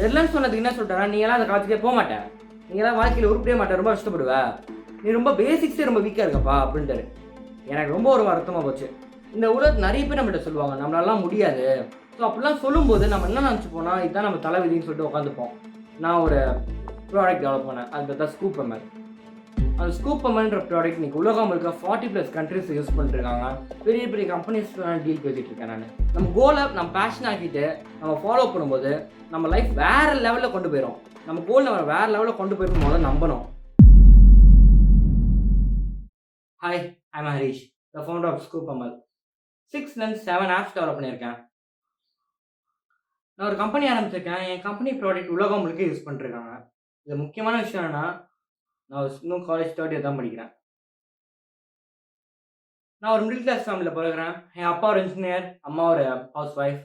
தெரிலன்னு சொன்னதுக்கு என்ன சொல்லிட்டேன்னா நீங்களாம் அந்த காலத்துக்கே போக மாட்டேன் நீங்களாம் வாழ்க்கையில் உருப்படிய மாட்டேன் ரொம்ப கஷ்டப்படுவ. நீ ரொம்ப பேசிக்ஸே ரொம்ப வீக்காக இருக்கப்பா அப்படின்ட்டு எனக்கு ரொம்ப ஒரு வருத்தமாக போச்சு. இந்த உலகத்து நிறைய பேர் நம்மகிட்ட சொல்லுவாங்க நம்மளாலாம் முடியாது. ஸோ அப்படிலாம் சொல்லும்போது நம்ம என்ன நினச்சிப்போனா இதுதான் நம்ம தலைவிதின்னு சொல்லிட்டு உட்காந்துப்போம். நான் ஒரு ப்ராடக்ட் டெவலப் பண்ணேன். அது தான் ஸ்கூப் மாதிரி அந்த ஸ்கூப் ப்ராடக்ட் இன்னைக்கு உலகம் முழுக்க ஃபார்ட்டி ப்ளஸ் கண்ட்ரிஸ் யூஸ் பண்ணிருக்காங்க பெரிய பெரிய கம்பெனிஸ் டீல் பேசிட்டு இருக்கேன் நான். நம்ம கோலை நம்ம பேஷன் ஆக்கிட்டு நம்ம ஃபாலோ பண்ணும்போது நம்ம லைஃப் வேற லெவலில் கொண்டு போயிடும் நம்ம கோல் நம்ம வேற லெவலில் கொண்டு போயிடும் முதல்ல நம்பணும். Hi I'm Harish the founder of Scoop ML six lens seven apps develop பண்ணியிருக்கேன். நான் ஒரு கம்பெனி ஆரம்பிச்சிருக்கேன். என் கம்பெனி ப்ராடக்ட் உலகம் முழுக்க யூஸ் பண்ணிருக்காங்க இது முக்கியமான விஷயம் என்னன்னா நான் இன்னும் காலேஜ் தேர்ட் இயர் தான் படிக்கிறேன். நான் ஒரு மிடில் கிளாஸ் ஃபேமிலியில் பிறகுறேன் என் அப்பா ஒரு இன்ஜினியர் அம்மா ஒரு ஹவுஸ் ஒய்ஃப்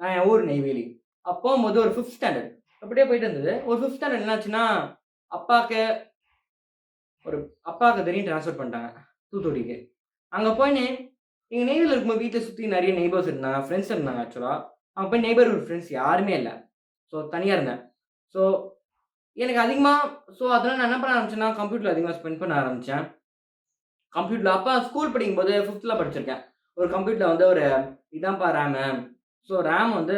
நான் என் ஊர் நெய்வேலி. அப்போ போது ஒரு ஃபிஃப்த் ஸ்டாண்டர்ட் அப்படியே போயிட்டு இருந்தது. ஒரு ஃபிஃப்த் ஸ்டாண்டர்ட் என்னாச்சுன்னா அப்பாவுக்கு ஒரு அப்பாவுக்கு தெரியும் ட்ரான்ஸ்ஃபர் பண்ணிட்டாங்க தூத்துக்குடிக்கு. அங்கே போயின்னு எங்கள் நெய்வேலியில் இருக்கும்போது வீட்டை சுற்றி நிறைய நெய்பர்ஸ் இருந்தாங்க ஃப்ரெண்ட்ஸ் இருந்தாங்க ஆக்சுவலாக அங்கே போய் நெய்பர்ஹுட் ஃப்ரெண்ட்ஸ் யாருமே இல்லை. ஸோ தனியாக இருந்தேன். ஸோ எனக்கு அதிகமாக ஸோ அதெல்லாம் நான் என்ன பண்ண ஆரம்பிச்சேன்னா கம்ப்யூட்டர் அதிகமாக ஸ்பெண்ட் பண்ண ஆரம்பித்தேன் கம்ப்யூட்டரில் அப்போ ஸ்கூல் படிக்கும்போது ஃபிஃப்த்தில் படிச்சிருக்கேன். ஒரு கம்ப்யூட்டரில் வந்து ஒரு இதான்ப்பா ரேமு ஸோ ரேம் வந்து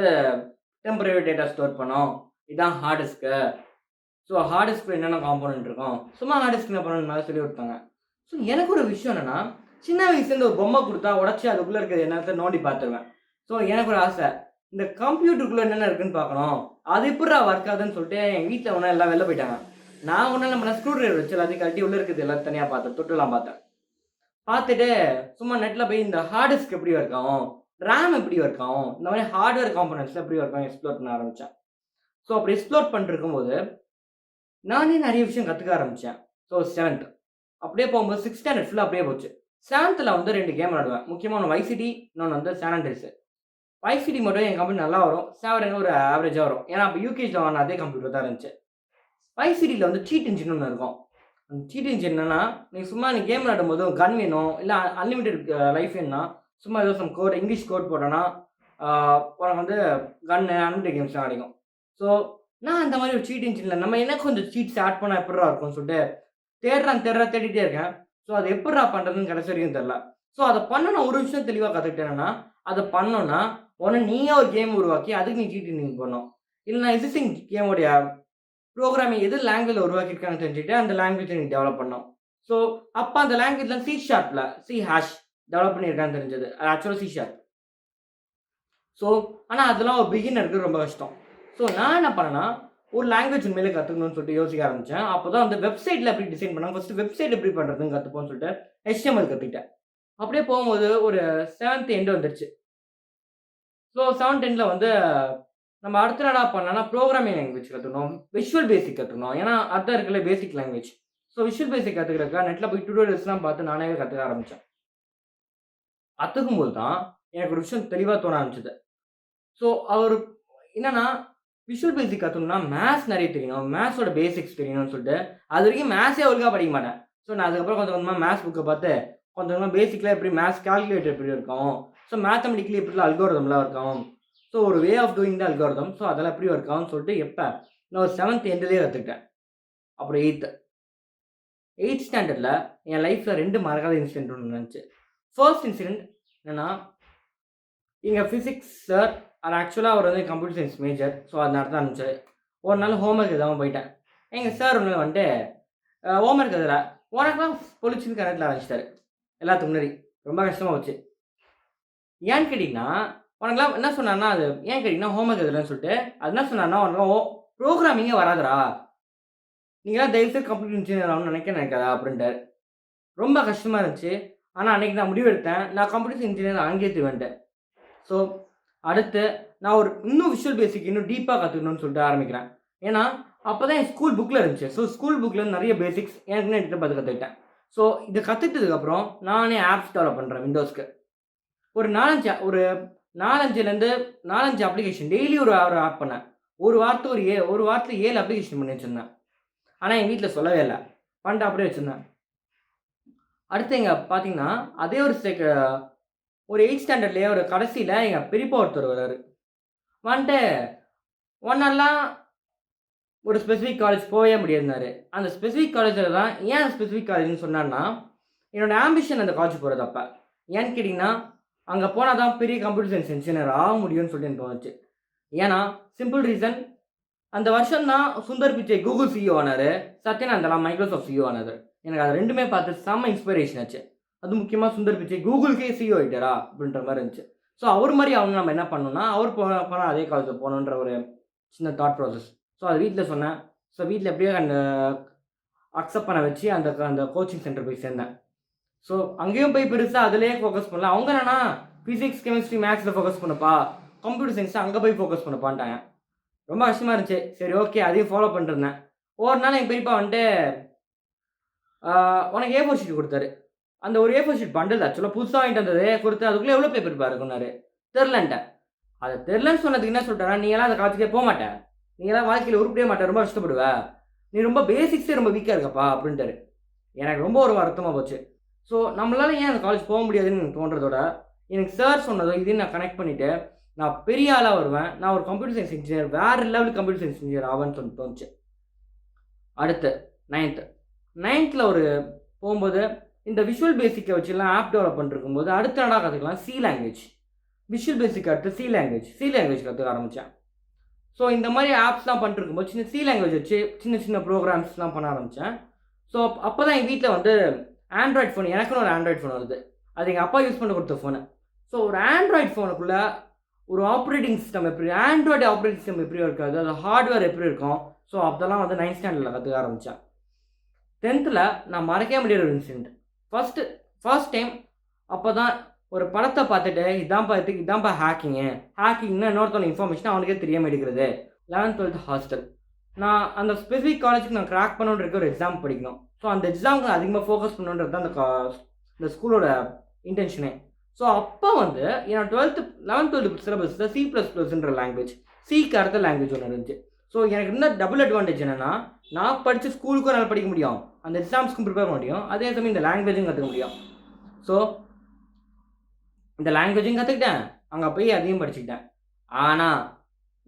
டெம்பரரி டேட்டா ஸ்டோர் பண்ணோம். இதான் hard disk so hard disk என்னென்ன காம்போனன்ட் இருக்கும் சும்மா ஹார்ட் டிஸ்க் என்ன பண்ணணும் சொல்லி கொடுத்தாங்க. ஸோ எனக்கு ஒரு விஷயம் என்னென்னா சின்ன வயசுலேருந்து ஒரு பொம்மை கொடுத்தா உடச்சி அதுக்குள்ளே இருக்கிறது என்னத்தை நோண்டி பார்த்துருவேன். ஸோ எனக்கு ஒரு ஆசை. இந்த கம்ப்யூட்டருக்குள்ளே என்னென்ன இருக்குன்னு பார்க்கணும். அது எப்படி ஒர்க் ஆகுதுன்னு சொல்லிட்டு எங்கள் வீட்டில் ஒன்றா எல்லாம் வெளில போயிட்டாங்க. நான் ஒன்றும் நம்ம ஸ்க்ரூ ட்ரைவர் வச்சு எல்லாத்தையும் கட்டி உள்ளே இருக்குது எல்லாம் தனியாக பார்த்தேன் தொட்டுலாம் பார்த்தேன். பார்த்துட்டு சும்மா நெட்டில் போய் இந்த ஹார்ட் டிஸ்க் எப்படி ஒர்க் ஆகும் ரேம் எப்படி ஒர்க் ஆகும் இந்த மாதிரி ஹார்ட்வேர் காம்பனன்ட்ஸ் எப்படி ஒர்க் ஆகும் எக்ஸ்ப்ளோர் பண்ண ஆரம்பித்தேன் ஸோ அப்படி எக்ஸ்ப்ளோர் பண்ணிருக்கும் போது நானே நிறைய விஷயம் கற்றுக்க ஆரம்பித்தேன் ஸோ செவன்த் அப்படியே போகும்போது சிக்ஸ் ஸ்டாண்டர்ட் ஃபுல்லாக அப்படியே போச்சு. செவன்த்தில் வந்து ரெண்டு கேம் விளாடுவேன் முக்கியமான ஒன்று வைசிட்டி இன்னொன்று வந்து சானண்ட்ரிஸு வைசிட்டி மட்டும் என் கம்பெனி நல்லா வரும். சேவரன் ஒரு ஆவரேஜாக வரும். ஏன்னா அப்போ யூகேஜில் வாங்கின அதே கம்ப்யூட்டர் தான் இருந்துச்சு. வைசிட்டியில் வந்து சீட் இன்ஜின் ஒன்று இருக்கும். அந்த சீட் இன்ஜின் என்னென்னா நீங்கள் சும்மா நீ கேம் விளையாடும் போது கன் வேணும் இல்லை அன்லிமிட்டெட் லைஃப் வேணும்னா சும்மா ஏதோ சம் கோட் இங்கிலீஷ் கோட் போட்டோன்னா உனக்கு வந்து கன்னு அன்லிமிட்டட் கேம்ஸ் தான் கிடைக்கும். ஸோ நான் அந்த மாதிரி ஒரு சீட் இன்ஜினில் நம்ம என்ன கொஞ்சம் சீட்ஸ் ஆட் பண்ணால் எப்படா இருக்கும்னு சொல்லிட்டு தேடுறான் தேடுறா தேடிட்டே இருக்கேன். ஸோ அது எப்படா பண்ணுறதுன்னு கடைசி வரைக்கும் தெரில ஸோ அதை பண்ண நான் ஒரு விஷயம் தெளிவாக கற்றுக்கிட்டேன்னா அதை பண்ணோன்னா உடனே நீயே ஒரு கேம் உருவாக்கி அதுக்கு நீ சீட் பண்ணும் பண்ணணும் இல்லைனா எக்ஸிஸ்டிங் கேமுடைய ப்ரோக்ராமிங் எது லாங்குவேஜ் உருவாக்கியிருக்காங்கன்னு தெரிஞ்சுட்டு அந்த லாங்குவேஜ் நீ டெவலப் பண்ணணும். ஸோ அப்போ அந்த லாங்குவேஜில் சி ஷார்ப்பில் சி ஹேஷ் டெவலப் பண்ணியிருக்கான்னு தெரிஞ்சது. அது ஆக்சுவலாக சி ஷார்ப் ஸோ ஆனால் அதெல்லாம் ஒரு பிகினருக்கு ரொம்ப கஷ்டம். ஸோ நான் என்ன பண்ணேன்னா ஒரு லாங்குவேஜ் உண்மையிலே கற்றுக்கணும்னு சொல்லிட்டு யோசிக்க ஆரம்பித்தேன் அப்போ தான் அந்த வெப்சைட்டில் எப்படி டிசைன் பண்ணாங்க ஃபஸ்ட்டு வெப்சைட் எப்படி பண்ணுறதுன்னு கற்றுப்போம்னு சொல்லிட்டு ஹெச்எம்எல் கற்றுக்கிட்டேன் அப்படியே போகும்போது ஒரு செவன்த் எண்டு வந்துருச்சு. ஸோ செவன் டெனில் வந்து நம்ம அடுத்த என்ன பண்ணலாம்னா ப்ரோக்ராமிங் லாங்குவேஜ் கற்றுக்கணும் விஷுவல் பேசிக் கற்றுக்கணும் ஏன்னா அதான் இருக்குல்ல basic language so visual basic கற்றுக்கிறக்கா நெட்டில் போய் டியூட்டோரியல்ஸ்லாம் பார்த்து நானே கற்றுக்க ஆரம்பித்தேன் கற்றுக்கும் போது தான் எனக்கு ஒரு விஷயம் தெளிவாக தோண ஆரம்பிச்சது. ஸோ அவர் என்னன்னா விஷுவல் பேசிக் கற்றுக்கணும்னா மேத்ஸ் நிறைய தெரியணும். மேத்ஸோட பேசிக்ஸ் தெரியணும்னு சொல்லிட்டு அது வரைக்கும் மேத்ஸே ஒழுங்காக படிக்க மாட்டேன். ஸோ நான் அதுக்கப்புறம் கொஞ்சம் கொஞ்சமாக மேத்ஸ் புக்கை பார்த்து கொஞ்சம் கொஞ்சமாக பேசிக்கில் எப்படி மேத்ஸ் கால்குலேட்டர் எப்படி இருக்கும் ஸோ மேத்தமெட்டிக்கலி எப்படிலாம் அல்கோரதம்லாம் இருக்கும்? ஸோ ஒரு way of doing the algorithm so அதெல்லாம் எப்படி ஒர்க் ஆகும்னு சொல்லிட்டு எப்போ? நான் ஒரு செவன்த் எண்ட்லேயே கற்றுக்கிட்டேன் அப்புறம் எயித்து எயித் ஸ்டாண்டர்டில் என் லைஃப்பில் ரெண்டு மறக்காத இன்சிடென்ட் ஒன்று இருந்துச்சு ஃபர்ஸ்ட் இன்சிடென்ட் என்னென்னா எங்கள் ஃபிசிக்ஸ் சார் அது ஆக்சுவலாக அவர் வந்து கம்ப்யூட்டர் சயின்ஸ் மேஜர் ஸோ அது நடத்த ஆரம்பிச்சு ஒரு நாள் ஹோம்ஒர்க் எதாவது போயிட்டேன். எங்கள் சார் ஒன்று வந்துட்டு ஹோம்ஒர்க் எதில் உனக்குலாம் பொலிச்சுன்னு கரெக்டில் ஆரம்பிச்சிட்டாரு எல்லாத்துக்கு முன்னாடி. ரொம்ப கஷ்டமாக போச்சு. ஏன்னு கேட்டிங்கன்னா உனக்குலாம் என்ன சொன்னான்னா அது ஏன் கேட்டிங்கன்னா ஹோம்ஒர்க் எதுலன்னு சொல்லிட்டு அது என்ன சொன்னான்னா உனக்கு ஓ ப்ரோக்ராமிங்கே வராதரா நீங்களாம் தயவுசெய்து கம்ப்யூட்டர் இன்ஜினியர் ஆகணும்னு நினைக்க நினைக்காதா அப்படின்ட்டார். ரொம்ப கஷ்டமாக இருந்துச்சு. ஆனால் அன்றைக்கி நான் முடிவெடுத்தேன் நான் கம்ப்யூட்டர் இன்ஜினியர் ஆங்கிலத்து வந்துட்டேன். ஸோ அடுத்து நான் ஒரு இன்னும் விஷுவல் பேசிக் இன்னும் டீப்பாக கற்றுக்கணும்னு சொல்லிட்டு ஆரம்பிக்கிறேன். ஏன்னா அப்போ தான் என் ஸ்கூல் புக்கில் இருந்துச்சு. ஸோ ஸ்கூல் புக்கில் நிறைய பேசிக்ஸ் எனக்கு எடுத்து பார்த்து கற்றுக்கிட்டேன் ஸோ இதை கற்றுக்கிட்டதுக்கப்புறம் நானே ஆப்ஸ் டெவலப் பண்ணுறேன் விண்டோஸ்க்கு ஒரு நாலஞ்சு ஒரு நாலஞ்சுலேருந்து நாலஞ்சு அப்ளிகேஷன் டெய்லி ஒரு ஒரு ஆப் பண்ணேன். ஒரு வாரத்து ஒரு ஏ ஒரு வாரத்தில் ஏழு அப்ளிகேஷன் பண்ணி வச்சுருந்தேன். ஆனால் எங்கள் வீட்டில் சொல்லவே இல்லை. பண்ணிட்டு அப்படியே வச்சுருந்தேன். அடுத்து எங்கள் பார்த்தீங்கன்னா அதே ஒரு செக் ஒரு எயிட் ஸ்டாண்டர்ட்லேயே ஒரு கடைசியில் எங்கள் பெரியப்பா ஒருத்தர் வர்றாரு. வந்துட்டு ஒன்னெல்லாம் ஒரு ஸ்பெசிஃபிக் காலேஜ் போகவே முடியிருந்தார் அந்த ஸ்பெசிஃபிக் காலேஜில் தான் ஏன் ஸ்பெசிஃபிக் காலேஜ்னு சொன்னான்னா என்னோடய ஆம்பிஷன் அந்த காலேஜ் போகிறது அப்போ. ஏன்னு கேட்டிங்கன்னா அங்கே போனால் தான் பெரிய கம்ப்யூட்டர் சயின்ஸ் இன்ஜினியர் ஆக முடியும்னு சொல்லிட்டு எனக்கு தோணுச்சு. ஏன்னா சிம்பிள் ரீசன் அந்த வருஷம் தான் சுந்தர் பிச்சை கூகுள் சிஇஓ ஆனார் சத்யநாந்தலாம் மைக்ரோசாஃப்ட் சிஇஓ ஆனார். எனக்கு அது ரெண்டுமே பார்த்து செம்ம இன்ஸ்பிரேஷன் ஆச்சு. அது முக்கியமாக சுந்தர் பிச்சை கூகுளுக்கே சிஇஓ ஆகிட்டாரா அப்படின்ற மாதிரி இருந்துச்சு. ஸோ அவர் மாதிரி அவங்க நம்ம என்ன பண்ணணும்னா அவர் போ போனால் அதே காலேஜில் போகணுன்ற ஒரு சின்ன தாட் ப்ராசஸ் ஸோ அது வீட்டில் சொன்னேன். ஸோ வீட்டில் எப்படியோ அந்த அக்செப்ட் பண்ண வச்சு அந்த அந்த கோச்சிங் சென்டர் போய் சேர்ந்தேன். ஸோ அங்கேயும் போய் பெருசாக அதிலே ஃபோக்கஸ் பண்ணல அவங்க என்னன்னா ஃபிசிக்ஸ் கெமிஸ்ட்ரி மேக்ஸில் ஃபோக்கஸ் பண்ணப்பா. கம்ப்யூட்டர் சயின்ஸ் அங்கே போய் ஃபோக்கஸ் பண்ணப்பான்ட்டாங்க. ரொம்ப கஷ்டமாக இருந்துச்சு. சரி ஓகே அதையும் ஃபாலோ பண்ணிருந்தேன். ஒவ்வொரு நாள் எங்கள் பெரியப்பா வந்துட்டு உனக்கு ஏ ஃபோர் ஷீட் கொடுத்தாரு. அந்த ஒரு ஏ ஃபோர் ஷீட் பண்டில் ஆக்சுவலாக புதுசாக வாங்கிட்டு வந்தது கொடுத்து அதுக்குள்ளே எவ்வளோ பேப்பர் பாருக்குன்னாரு தெரிலன்ட்டேன் அதை தெரிலன்னு சொன்னதுக்கு என்ன சொல்லிட்டேன்னா நீங்களாம் அந்த காலத்துக்கே போக மாட்டேன் நீங்களாம் வாழ்க்கையில் உருப்படியே மாட்டேன் ரொம்ப கஷ்டப்படுவ. நீ ரொம்ப பேசிக்ஸே ரொம்ப வீக்காக இருக்கப்பா அப்படின்ட்டாரு. எனக்கு ரொம்ப ஒரு வருத்தமாக போச்சு. ஸோ நம்மளால் ஏன் அந்த காலேஜ் போக முடியாதுன்னு எனக்கு தோன்றதோட எனக்கு சார் சொன்னதோ இதையும் நான் கனெக்ட் பண்ணிவிட்டு நான் பெரிய ஆளாக வருவேன். நான் ஒரு கம்ப்யூட்டர் சயின்ஸ் இன்ஜினியர் வேறு லெவல் கம்ப்யூட்டர் சயின்ஸ் இன்ஜினியர் ஆவேன்னு சொல்லி தோணுச்சு. அடுத்து நைன்த்து நைன்த்தில் ஒரு போகும்போது இந்த விஷுவல் பேசிக்கை வச்சுலாம் ஆப் டெவலப் பண்ணிருக்கும்போது அடுத்த நாடாக கற்றுக்கலாம் சி லாங்குவேஜ் விஷுவல் பேசிக் அடுத்து சி லாங்குவேஜ் சி லாங்குவேஜ் கற்றுக்க ஆரம்பித்தேன் ஸோ இந்த மாதிரி ஆப்ஸ்லாம் பண்ணிருக்கும்போது சின்ன சி லாங்குவேஜ் வச்சு சின்ன சின்ன ப்ரோக்ராம்ஸ்லாம் பண்ண ஆரம்பித்தேன் ஸோ அப்போ தான் எங்கள் வீட்டில் வந்து ஆண்ட்ராய்ட் ஃபோன் எனக்குன்னு ஒரு ஆண்ட்ராய்ட் ஃபோன் வருது. அது எங்கள் அப்பா யூஸ் பண்ண கொடுத்த ஃபோனு ஸோ ஒரு ஆண்ட்ராய்ட் ஃபோனுக்குள்ளே ஒரு ஆப்ரேட்டிங் சிஸ்டம் எப்படி ஆண்ட்ராய்டு ஆப்ரேட்டிங் சிஸ்டம் எப்படி இருக்காது. அது ஹார்ட்வேர் எப்படி இருக்கும். ஸோ அதெல்லாம் வந்து நைன்த் ஸ்டாண்டர்டில் கற்றுக்க ஆரம்பித்தேன் டென்த்தில் நான் மறக்கவே முடியாத ஒரு இன்சிடென்ட் ஃபஸ்ட்டு ஃபர்ஸ்ட் டைம் அப்போ தான் ஒரு படத்தை பார்த்துட்டு இதான்ப்பா இதுக்கு இதான்ப்பா ஹேக்கிங்கு ஹேக்கிங்னா இன்னொருத்தவங்க இன்ஃபர்மேஷன் அவனுக்கே தெரியாமல் எடுக்கிறது. லெவன்த் டுவெல்த் ஹாஸ்டல் நான் அந்த ஸ்பெசிஃபிக் காலேஜுக்கு நான் கிராக் பண்ணுன்ற ஒரு எக்ஸாம் படிக்கணும். ஸோ அந்த எக்ஸாமுக்கு அதிகமாக ஃபோக்கஸ் பண்ணுன்றது தான் அந்த கா- இந்த ஸ்கூலோட இன்டென்ஷனே ஸோ அப்போ வந்து என்னோட டுவெல்த்து லெவன்த் டுவெல்த் சிலபஸில் சி ப்ளஸ் ப்ளஸ்ன்ற லாங்குவேஜ் சிக்கு அடுத்த லாங்குவேஜ் ஒன்று இருந்துச்சு. ஸோ எனக்கு இருந்த டபுள் அட்வான்டேஜ் என்னென்னா நான் படித்த ஸ்கூலுக்கும் என்னால் படிக்க முடியும். அந்த எக்ஸாம்ஸ்க்கும் ப்ரிப்பேர் பண்ண முடியும். அதே சமயம் இந்த லாங்குவேஜும் கற்றுக்க முடியும். ஸோ இந்த லாங்குவேஜும் கற்றுக்கிட்டேன் அங்கே போய் அதையும் படிச்சுக்கிட்டேன். ஆனால்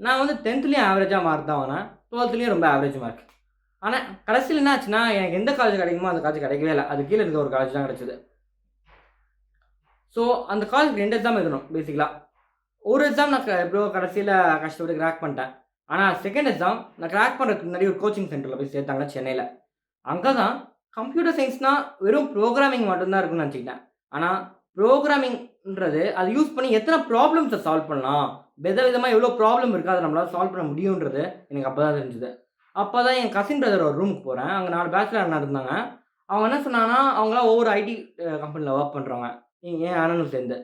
நான் வந்து டென்த்லேயும் ஆவரேஜாக மார்க் தான் வாங்கினேன். டுவெல்த்லேயும் ரொம்ப ஆவரேஜ் மார்க் ஆனால் கடைசியில் என்ன ஆச்சுன்னா எனக்கு எந்த காலேஜ் கிடைக்குமோ அந்த காலேஜ் கிடைக்கவே இல்லை. அது கீழே இருக்க ஒரு காலேஜ் தான் கிடைச்சது. ஸோ அந்த காலேஜ் ரெண்டு எக்ஸாம் எழுதணும் பேசிக்கலாக ஒரு எக்ஸாம் நான் எப்படியோ கடைசியில் கஷ்டப்பட்டு கிராக் பண்ணிட்டேன். ஆனால் செகண்ட் எக்ஸாம் நான் கிராக் பண்ணுறதுக்கு முன்னாடி ஒரு கோச்சிங் சென்டரில் போய் சேர்த்தாங்க சென்னையில். அங்கே தான் கம்ப்யூட்டர் சயின்ஸ்னால் வெறும் ப்ரோக்ராமிங் மட்டும்தான் இருக்குன்னு நினச்சிக்கிட்டேன். ஆனால் ப்ரோக்ராமிங்ன்றது அதை யூஸ் பண்ணி எத்தனை ப்ராப்ளம்ஸை சால்வ் பண்ணலாம்? வித விதமாக எவ்வளோ ப்ராப்ளம் இருக்குது அதை நம்மளால் சால்வ் பண்ண முடியுன்றது எனக்கு அப்போ தான் தெரிஞ்சுது. அப்போ தான் என் கசின் பிரதர் ஒரு ரூமுக்கு போகிறேன் அங்கே நாலு பேச்சுலர் அண்ணா இருந்தாங்க. அவங்க என்ன சொன்னாங்கன்னா அவங்களாம் ஒவ்வொரு ஐடி கம்பெனியில் ஒர்க் பண்ணுறவங்க ஏன் அண்ணனும் சேர்ந்து.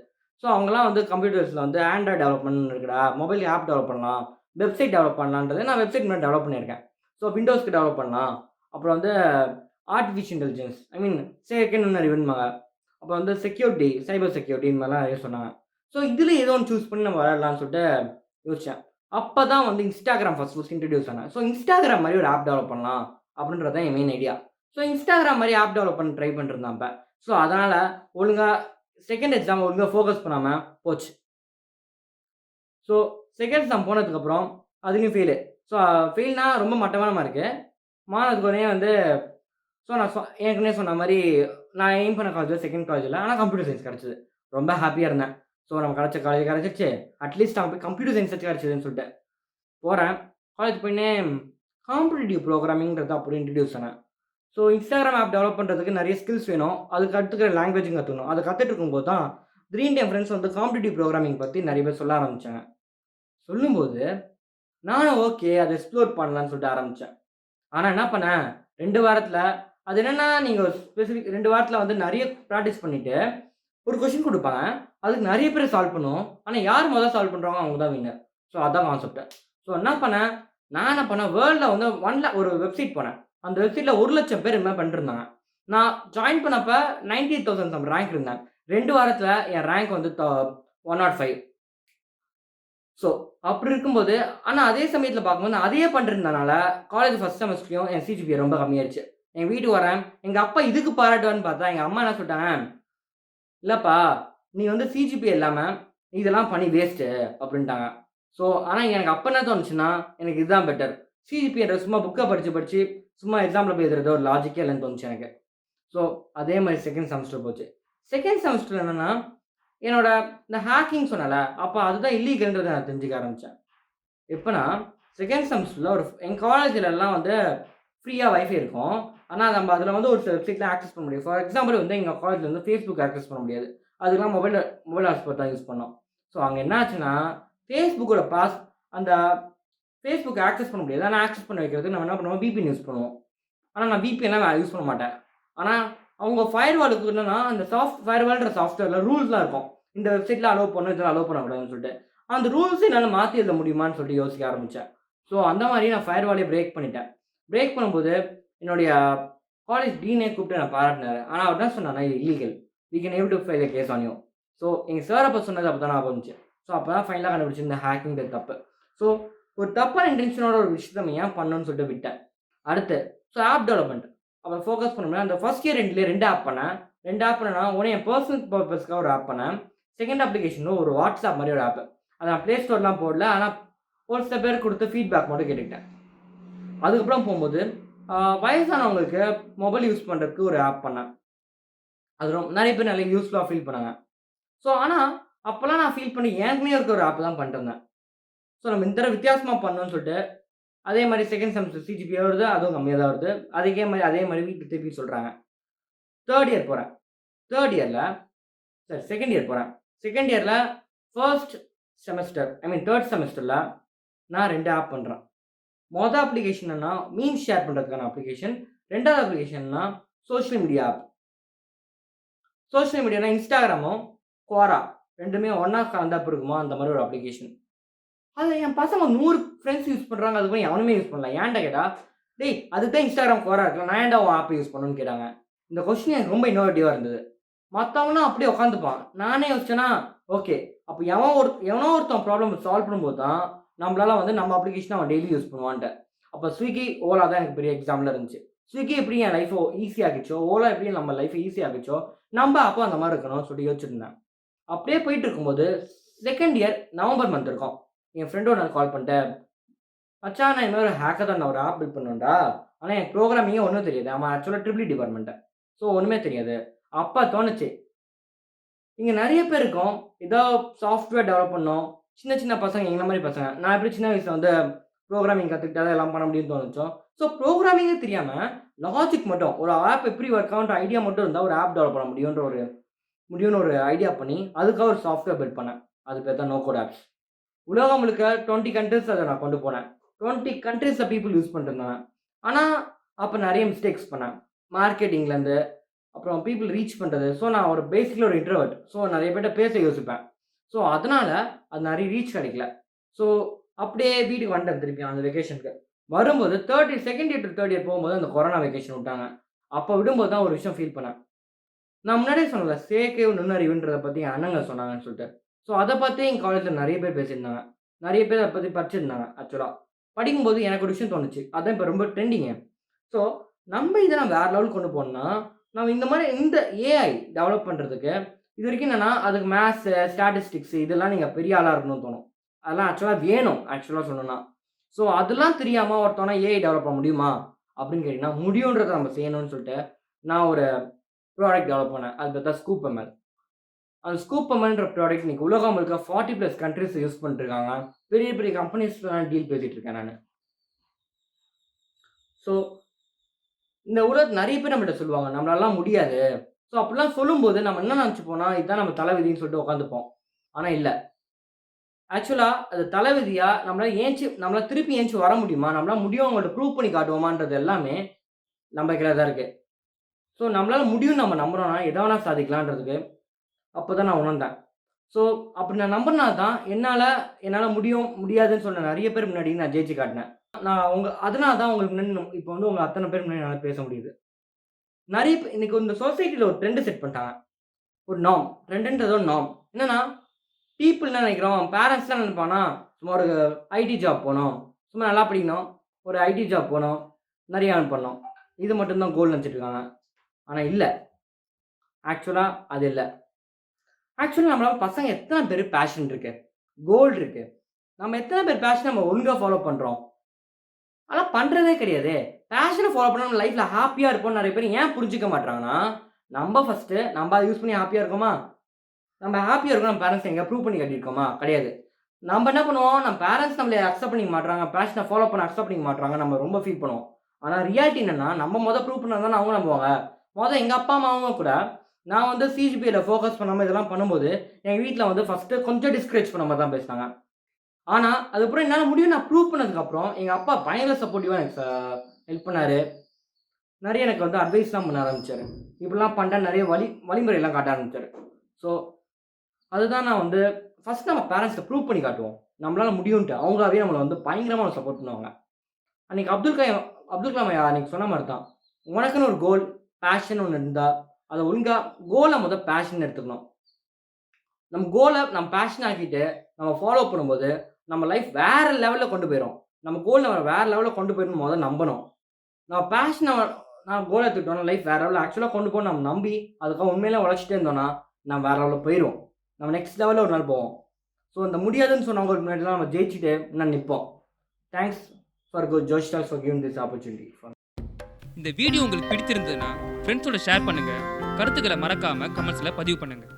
ஸோ அவங்களாம் வந்து கம்ப்யூட்டர்ஸில் வந்து ஆண்ட்ராய்ட் டெவலப்மெண்ட் இருக்குடா. மொபைல் ஆப் டெவலப் பண்ணலாம். வெப்சைட் டெவலப் பண்ணலான்றது நான் வெப்சைட் முன்னாடி டெவலப் பண்ணியிருக்கேன். ஸோ விண்டோஸ்க்கு டெவலப் பண்ணலாம். அப்புறம் வந்து ஆர்டிஃபிஷியல் இன்டெலிஜென்ஸ் ஐ மீன் செயற்கை நுண்ணறிவுன்பாங்க அப்புறம் வந்து செக்யூரிட்டி சைபர் செக்யூரிட்டி இந்த மாதிரிலாம் நிறைய சொன்னாங்க. ஸோ இதில் ஏதோ ஒன்று சூஸ் பண்ணி நம்ம வரலாம்னு சொல்லிட்டு யோசித்தேன் அப்போ தான் வந்து இன்ஸ்டாகிராம் ஃபஸ்ட் ஃபஸ்ட் இன்ட்ரடியூஸ் ஆனேன். ஸோ இன்ஸ்டாகிராம் மாதிரி ஒரு ஆப் டெவலப் பண்ணலாம் அப்படின்றது தான் என் மெயின் ஐடியா ஸோ இன்ஸ்டாகிராம் மாதிரி ஆப் டெவலப் பண்ண ட்ரை பண்ணிருந்தேன் அப்போ. ஸோ அதனால் ஒழுங்காக செகண்ட் எக்ஸாம் ஒழுங்காக ஃபோக்கஸ் பண்ணாமல் போச்சு. ஸோ செகண்ட் எக்ஸாம் போனதுக்கப்புறம் அதுலேயும் ஃபெயிலு ஸோ ஃபெயில்னா ரொம்ப மட்டமான மார்க்கு மானதுக்கு உடனே வந்து ஸோ நான் சொ ஏற்கனவே சொன்ன மாதிரி நான் எய்ம் பண்ண காலேஜ் செகண்ட் காலேஜில் ஆனால் கம்ப்யூட்டர் சயின்ஸ் கிடச்சிது. ரொம்ப ஹாப்பியாக இருந்தேன். ஸோ நம்ம கிடச்ச காலேஜ் கிடச்சிருச்சு. அட்லீஸ்ட் நான் போய் கம்ப்யூட்டர் சயின்ஸ் வச்சு கிடச்சிதுன்னு சொல்லிட்டு போகிறேன் காலேஜ் போயின்னே காம்படிட்டிவ் ப்ரோக்ராமிங்கிறது அப்படி இன்ட்ரடியூஸ் ஆனேன் ஸோ இன்ஸ்டாகிராம் ஆப் டெவலப் பண்ணுறதுக்கு நிறைய ஸ்கில்ஸ் வேணும். அதுக்கு கற்றுக்கிற லாங்குவேஜும் கற்றுக்கணும் அதை கற்றுட்டு இருக்கும்போது தான் திடீர்னு என் ஃப்ரெண்ட்ஸ் வந்து காம்படிட்டிவ் ப்ரோக்ராமிங் பற்றி நிறைய பேர் சொல்ல ஆரம்பித்தாங்க சொல்லும்போது நானும் ஓகே அதை எக்ஸ்ப்ளோர் பண்ணலான்னு சொல்லிட்டு ஆரம்பித்தேன் ஆனால் என்ன பண்ணேன்? ரெண்டு வாரத்தில் அது என்னென்னா நீங்கள் ஸ்பெசிஃபிக் ரெண்டு வாரத்தில் வந்து நிறைய ப்ராக்டிஸ் பண்ணிவிட்டு ஒரு கொஷின் கொடுப்பாங்க அதுக்கு நிறைய பேர் சால்வ் பண்ணுவோம் ஆனால் யார் முதல்ல சால்வ் பண்ணுறாங்க அவங்க தான் வின்னர் ஸோ அதான் கான்செப்ட் ஸோ என்ன பண்ணேன்? நான் என்ன பண்ணேன்? வேர்ல்டில் வந்து ஒன்ல ஒரு வெப்சைட் போனேன். அந்த வெப்சைட்டில் ஒரு லட்சம் பேர் இந்த பண்ணிருந்தாங்க. நான் ஜாயின் பண்ணப்போ நைன்டி தௌசண்ட் சம் ரேங்க் இருந்தேன். ரெண்டு வாரத்தில் என் ரேங்க் வந்து ஒன் நாட் ஃபைவ் ஸோ அப்படி இருக்கும்போது ஆனால் அதே சமயத்தில் பார்க்கும்போது நான் அதையே பண்ணிருந்தனால காலேஜ் ஃபஸ்ட் செமஸ்டர்லையும் என் சிஜிபிஏ ரொம்ப கம்மியாயிருச்சு எங்கள் வீட்டுக்கு வரேன். எங்கள் அப்பா இதுக்கு பாராட்டுவான்னு பார்த்தா எங்கள் அம்மா என்ன சொல்லிட்டாங்க? இல்லைப்பா நீ வந்து சிஜிபி இல்லாமல் இதெல்லாம் பண்ணி வேஸ்ட்டு அப்படின்ட்டாங்க. ஸோ ஆனால் எனக்கு அப்போ என்ன தோணுச்சுன்னா எனக்கு இதுதான் பெட்டர் சிஜிபிஎன்ற சும்மா புக்கை படித்து படித்து சும்மா எக்ஸாம்பிள் போய் எழுதுறது ஒரு லாஜிக்கே இல்லைன்னு தோணுச்சு எனக்கு. ஸோ அதே மாதிரி செகண்ட் செமஸ்டர் போச்சு. செகண்ட் செமஸ்டர் என்னென்னா என்னோட இந்த ஹேக்கிங் சொன்னல அப்போ அதுதான் இல்லீகல்ன்றதை நான் தெரிஞ்சுக்க ஆரம்பித்தேன் எப்போனா செகண்ட் செமஸ்டரில் ஒரு என் காலேஜிலலாம் வந்து ஃப்ரீயாக வைஃபை இருக்கும். ஆனால் நம்ம அதில் வந்து ஒரு சில வெப்சைட்டில் ஆக்சஸ் பண்ண முடியும் ஃபார் எக்ஸாம்பிள் வந்து எங்கள் காலேஜில் வந்து ஃபேஸ்புக் ஆக்சஸ் பண்ண முடியாது. அதுக்கெலாம் மொபைல் மொபைல் ஹாட்ஸ்பாட் தான் யூஸ் பண்ணோம். ஸோ அங்கே என்ன ஆச்சுன்னா ஃபேஸ்புக்கோட பாஸ் அந்த ஃபேஸ்புக் ஆக்சஸ் பண்ண முடியாது. ஆனால் ஆக்சஸ் பண்ண வைக்கிறதுக்கு நம்ம என்ன பண்ணுவோம்? பிபிஎன் யூஸ் பண்ணுவோம் ஆனால் நான் VPNலாம் யூஸ் பண்ண மாட்டேன். ஆனால் அவங்க ஃபயர் வாலுக்கு என்னன்னா அந்த சாஃப்ட் ஃபயர் வால்ன்ற சாஃப்ட்வேரில் ரூல்ஸ்லாம் இருக்கும். இந்த வெப்சைட்டில் அலோவ் பண்ணணும் இதெல்லாம் அலோவ் பண்ணக்கூடாதுன்னு சொல்லிட்டு. அந்த ரூல்ஸ் என்னால் மாற்றி எழுத முடியுமான்னு சொல்லிட்டு யோசிக்க ஆரம்பித்தேன் ஸோ அந்த மாதிரி நான் ஃபயர் வாலே பிரேக் பண்ணிட்டேன். பிரேக் பண்ணும்போது என்னுடைய காலேஜ் டீனே கூப்பிட்டு நான் பாராட்டினார். ஆனால் அவர் என்ன சொன்னார்னா இது illegal we can able to file a case on you so எங்கள் சார் அப்போ சொன்னது அப்போ தான் நான் இருந்துச்சு ஸோ அப்போ தான் ஃபைனலாக கண்டுபிடிச்சி இந்த ஹேக்கிங் தப்பு. ஸோ ஒரு தப்பான இன்டென்ஷனோட ஒரு விஷயத்தை ஏன் பண்ணணும்னு சொல்லிட்டு விட்டேன். அடுத்து ஸோ ஆப் டெவலப்மெண்ட் அப்போ ஃபோக்கஸ் பண்ணோம்னா அந்த ஃபர்ஸ்ட் இயர் ரெண்டுலேயே ரெண்டு ஆப் பண்ணேன். ரெண்டு ஆப் பண்ணேன்னா ஒன்று என் பர்சனல் பர்பஸ்க்காக ஒரு ஆப் பண்ணேன். செகண்ட் அப்ளிகேஷனும் ஒரு வாட்ஸ்அப் மாதிரி ஒரு ஆப் அதை நான் ப்ளே ஸ்டோர்லாம் போடல. ஆனால் ஒரு சில பேர் கொடுத்து ஃபீட்பேக் மட்டும் கேட்டுக்கிட்டேன். அதுக்கப்புறம் போகும்போது வயசானவங்களுக்கு மொபைல் யூஸ் பண்ணுறதுக்கு ஒரு ஆப் பண்ணேன். அது ரொம்ப நிறைய பேர் நிறைய யூஸ்ஃபுல்லாக ஃபீல் பண்ணாங்க. ஸோ ஆனால் அப்போல்லாம் நான் ஃபீல் பண்ணி எனக்குமே இருக்க ஒரு ஆப் தான் பண்ணிட்டு இருந்தேன். ஸோ நம்ம இந்த வித்தியாசமாக பண்ணோன்னு சொல்லிட்டு அதே மாதிரி செகண்ட் செமஸ்டர் சிஜிபியாக வருது அதுவும் கம்மியாக தான் வருது. அதுக்கே மாதிரி அதே மாதிரி வீட்டு திருப்பி சொல்கிறாங்க தேர்ட் இயர் போகிறேன் தேர்ட் இயரில் சார் செகண்ட் இயர் போகிறேன் செகண்ட் இயரில் first semester I mean third செமஸ்டரில் நான் ரெண்டு ஆப் பண்ணுறேன் மொதல் அப்ளிகேஷன்னா மீன்ஸ் ஷேர் பண்ணுறதுக்கான அப்ளிகேஷன் ரெண்டாவது அப்ளிகேஷன்னா சோஷியல் மீடியா ஆப் சோஷியல் மீடியானா இன்ஸ்டாகிராமும் குவாரா ரெண்டுமே ஒன்றா கலந்து அப் இருக்குமா அந்த மாதிரி ஒரு அப்ளிகேஷன் அது என் பசங்க நூறு ஃப்ரெண்ட்ஸ் யூஸ் பண்ணுறாங்க அது போய் எவனுமே யூஸ் பண்ணல. ஏன்டா கேட்டா டேய் அதுதான் இன்ஸ்டாகிராம் குவாரா இருக்கலாம் நான் ஏன்டா உன் ஆப் யூஸ் பண்ணணும்னு கேட்டாங்க. இந்த கொஸ்டின் எனக்கு ரொம்ப இன்னோவேட்டிவாக இருந்தது. மற்றவனும் அப்படியே உட்காந்துப்பான் நானே யோசிச்சேன்னா ஓகே அப்போ எவன் ஒரு எவனோ ஒருத்தன் ப்ராப்ளம் சால்வ் பண்ணும்போது தான் நம்மளால வந்து நம்ம அப்ளிகேஷன் அவன் டெய்லி யூஸ் பண்ணுவான்ட்டு. அப்போ ஸ்விக்கி ஓலா தான் எனக்கு பெரிய எக்ஸாம்பிள் இருந்துச்சு. ஸ்விக்கி எப்படி என் லைஃபை ஈஸியாகிச்சோ ஓலா எப்படி நம்ம லைஃப் ஈஸியாகிச்சோ நம்ம அப்போ அந்த மாதிரி இருக்கணும்னு சொல்லி யோசிச்சிருந்தேன். அப்படியே போயிட்டு இருக்கும்போது செகண்ட் இயர் நவம்பர் மந்த் இருக்கும். என் ஃப்ரெண்டோட நான் கால் பண்ணிட்டேன். மச்சான் நான் இன்னொரு ஹேக்கர் தான் நான் ஒரு ஆப் பில்ட் பண்ணுண்டா ஆனால் எனக்கு ப்ரோக்ராமிங்கே ஒன்றும் தெரியாது. அவன் ஆக்சுவலாக ட்ரிபிள் டிபார்ட்மெண்ட்டை ஸோ ஒன்றுமே தெரியாது. அப்போ தோணுச்சு. இங்கே நிறைய பேர் இருக்கோம். ஏதோ சாஃப்ட்வேர் டெவலப் பண்ணோம். சின்ன சின்ன பசங்க எங்களை மாதிரி பசங்க. நான் எப்படி சின்ன வயசில் வந்து ப்ரோக்ராமிங் கற்றுக்கிட்டா எல்லாம் பண்ண முடியும்னு தோணுச்சோம் ஸோ ப்ரோக்ராமிங்கே தெரியாமல் லாஜிக் மட்டும் ஒரு ஆப் எப்படி ஒர்க் ஆகுன்ற ஐடியா மட்டும் இருந்தால் ஒரு ஆப் டெவலப் பண்ண முடியுன்ற ஒரு முடியும்னு ஒரு ஐடியா பண்ணி அதுக்காக ஒரு சாஃப்ட்வேர் பில்ட் பண்ணேன். அது பேர் தான் நோகோட் ஆப்ஸ் உலகம் முழுக்க டுவெண்ட்டி கண்ட்ரிஸ் அதை நான் கொண்டு போனேன். டுவெண்ட்டி கண்ட்ரிஸை பீப்புள் யூஸ் பண்ணிருந்தேன் ஆனால் அப்போ நிறைய மிஸ்டேக்ஸ் பண்ணேன். மார்க்கெட்டிங்லேருந்து அப்புறம் பீப்புள் ரீச் பண்ணுறது ஸோ நான் ஒரு பேசிக்கில் ஒரு இன்ட்ரவர்ட் ஸோ நிறைய பேர்கிட்ட பேச யோசிப்பேன். ஸோ அதனால் அது நிறைய ரீச் கிடைக்கல. ஸோ அப்படியே வீட்டுக்கு வந்துட்டேன் திருப்பி அந்த வெக்கேஷனுக்கு வரும்போது third year second year to third year போகும்போது அந்த கொரோனா வெக்கேஷன் விட்டாங்க. அப்போ விடும்போது தான் ஒரு விஷயம் ஃபீல் பண்ணேன். நான் முன்னாடியே சொன்னல சேர்க்கை நுண்ணறிவுன்றதை பற்றி என் அண்ணங்க சொன்னாங்கன்னு சொல்லிட்டு. ஸோ அதை பற்றி எங்கள் காலேஜில் நிறைய பேர் பேசியிருந்தாங்க. நிறைய பேர் அதை பற்றி படிச்சிருந்தாங்க ஆக்சுவலாக படிக்கும்போது எனக்கு ஒரு விஷயம் தோணுச்சு. அதான் இப்போ ரொம்ப ட்ரெண்டிங்கு ஸோ நம்ம இதை நான் வேறு லெவல் கொண்டு போனோம்னா நம்ம இந்த மாதிரி இந்த ஏஐ டெவலப் பண்ணுறதுக்கு இது வரைக்கும் என்னென்னா அதுக்கு மேத்ஸு ஸ்டாட்டிஸ்டிக்ஸ் இதெல்லாம் நீங்கள் பெரிய ஆளாக இருக்கணும்னு தோணும். அதெல்லாம் ஆக்சுவலாக வேணும் ஆக்சுவலாக சொல்லணும்னா. ஸோ அதெல்லாம் தெரியாமல் ஒருத்தவனா ஏஐ டெவலப் பண்ண முடியுமா? அப்படின்னு கேட்டிங்கன்னா முடியுன்றதை நம்ம செய்யணும்னு சொல்லிட்டு நான் ஒரு ப்ராடக்ட் டெவலப் பண்ணேன். அது பார்த்தா ஸ்கூப் எம்எல் அந்த ஸ்கூப் எம்எல்ன்ற ப்ராடக்ட் இன்னைக்கு உலகம் முழுக்க ஃபார்ட்டி ப்ளஸ் கண்ட்ரிஸ் யூஸ் பண்ணிருக்காங்க பெரிய பெரிய கம்பெனிஸ்லாம் டீல் பேசிகிட்டு இருக்கேன் நான். ஸோ இந்த உலகத்து நிறைய பேர் நம்மகிட்ட சொல்லுவாங்க நம்மளாலாம் முடியாது. ஸோ அப்படிலாம் சொல்லும்போது நம்ம என்ன நினச்சிப்போம்னா இதுதான் நம்ம தலைவிதின்னு சொல்லிட்டு உட்காந்துப்போம் ஆனால் இல்லை. ஆக்சுவலாக அது தலைவிதியாக நம்மளால் ஏஞ்சி நம்மளால் திருப்பி ஏஞ்சி வர முடியுமா? நம்மளால் முடியும் அவங்கள்ட்ட ப்ரூவ் பண்ணி காட்டுவோமான்றது எல்லாமே நம்பிக்கையில் தான் இருக்குது ஸோ நம்மளால் முடியும் நம்ம நம்புகிறோன்னா எதை வேணால் சாதிக்கலான்றதுக்கு அப்போ தான் நான் உணர்ந்தேன். ஸோ அப்படி நான் நம்பினா தான் என்னால் என்னால் முடியும் முடியாதுன்னு சொன்ன நிறைய பேர் முன்னாடி நான் ஜெயிச்சு காட்டினேன். நான் உங்கள் அதனால தான் உங்களுக்கு முன்னாடி இப்போ வந்து உங்கள் அத்தனை பேர் முன்னாடி என்னால் பேச முடியுது. நிறைய இன்னைக்கு இந்த சொசைட்டியில் ஒரு ட்ரெண்டு செட் பண்ணிட்டாங்க. ஒரு நாம் ட்ரெண்டுன்றது ஒரு நாம் என்னன்னா பீப்புள் என்ன நினைக்கிறோம்? பேரண்ட்ஸ் தான் நினைப்பானா சும்மா ஒரு ஐடி ஜாப் போகணும். சும்மா நல்லா படிக்கணும். ஒரு ஐடி ஜாப் போகணும். நிறைய ஏர்ன் பண்ணோம் இது மட்டும்தான் கோல் நினச்சிட்டு இருக்காங்க ஆனால் இல்லை ஆக்சுவலாக அது இல்லை. ஆக்சுவலாக நம்மளால் பசங்க எத்தனை பேர் பேஷன் இருக்கு? கோல் இருக்கு. நம்ம எத்தனை பேர் பேஷன் நம்ம ஒழுங்காக ஃபாலோ பண்ணுறோம் அதெல்லாம் பண்ணுறதே கிடையாது. பேஷனை ஃபாலோ பண்ண நம்ம லைஃப்பில் ஹாப்பியாக இருப்போம் நிறைய பேர் ஏன் புரிஞ்சிக்க மாட்டாங்கன்னா நம்ம ஃபஸ்ட்டு நம்ம அதை யூஸ் பண்ணி ஹாப்பியாக இருக்கோமா? நம்ம ஹாப்பியாக இருக்கோம் நம்ம பேரண்ட்ஸ் எங்கே ப்ரூவ் பண்ணி கட்டியிருக்கோமா? கிடையாது. நம்ம என்ன பண்ணுவோம் நம்ம பேரண்ட்ஸ் நம்மளை அக்செப்ட் பண்ணிக்க மாட்டாங்க பேஷனை ஃபாலோ பண்ண அக்செப்ட் பண்ணிக்க மாட்டாங்க நம்ம ரொம்ப ஃபீல் பண்ணுவோம். ஆனால் ரியாலிட்டி என்னன்னா நம்ம மொதல் ப்ரூவ் பண்ணால் தான் அவங்க நம்புவாங்க. மொதல் எங்கள் அப்பா அம்மாவும் கூட நான் வந்து சிஜிபியில் ஃபோக்கஸ் பண்ணாமல் இதெல்லாம் பண்ணும்போது எங்கள் வீட்டில் வந்து ஃபஸ்ட்டு கொஞ்சம் டிஸ்கரேஜ் பண்ண மாதிரி தான் பேசினாங்க. ஆனால் அதுக்கப்புறம் என்னால் முடியும் நான் ப்ரூவ் பண்ணதுக்கப்புறம் எங்கள் அப்பா பயங்கர சப்போர்ட்டிவாக எனக்கு ஹெல்ப் பண்ணார். நிறைய எனக்கு வந்து அட்வைஸ்லாம் பண்ண ஆரம்பித்தார் இப்படிலாம் பண்ண நிறைய வழி வழிமுறையெல்லாம் காட்ட ஆரம்பித்தார் ஸோ அதுதான் நான் வந்து ஃபஸ்ட் நம்ம பேரண்ட்ஸை ப்ரூவ் பண்ணி காட்டுவோம். நம்மளால் முடியும்ட்டு அவங்களாவே நம்மளை வந்து பயங்கரமாக சப்போர்ட் பண்ணுவாங்க. அன்றைக்கி அப்துல் கலாம் அப்துல் கலாம் ஐயா அன்றைக்கி சொன்ன மாதிரி தான் உனக்குன்னு ஒரு கோல் பேஷன் ஒன்று இருந்தால் அதை ஒழுங்காக கோலை முதல் பேஷன் எடுத்துக்கணும். நம்ம கோலை நம்ம பேஷன் ஆக்கிட்டு நம்ம ஃபாலோ பண்ணும்போது நம்ம லைஃப் வேறு லெவலில் கொண்டு போயிடும் நம்ம கோல் நம்ம வேறு லெவலில் கொண்டு போயிடணும் முதல்ல நம்பணும். நான் பேஷனை நான் கோல் எடுத்துக்கிட்டோம்னா லைஃப் வேற லெவலில் ஆக்சுவலாக கொண்டு போய் நம்ம நம்பி அதுக்காக உண்மையிலே உழைச்சிட்டே இருந்தோம்னா நம்ம வேறு லெவலில் போயிடும் நம்ம நெக்ஸ்ட் லெவலில் ஒரு நாள் போவோம். ஸோ இந்த முடியாதுன்னு சொன்னவங்களுக்கு முன்னாடிலாம் நம்ம ஜெயிச்சுட்டு நான் நிற்போம் thanks for go Josh Talks for giving this opportunity இந்த வீடியோ உங்களுக்கு பிடிச்சிருந்ததுன்னா ஃப்ரெண்ட்ஸோட ஷேர் பண்ணுங்கள் கருத்துக்களை மறக்காமல் கமெண்ட்ஸில் பதிவு பண்ணுங்கள்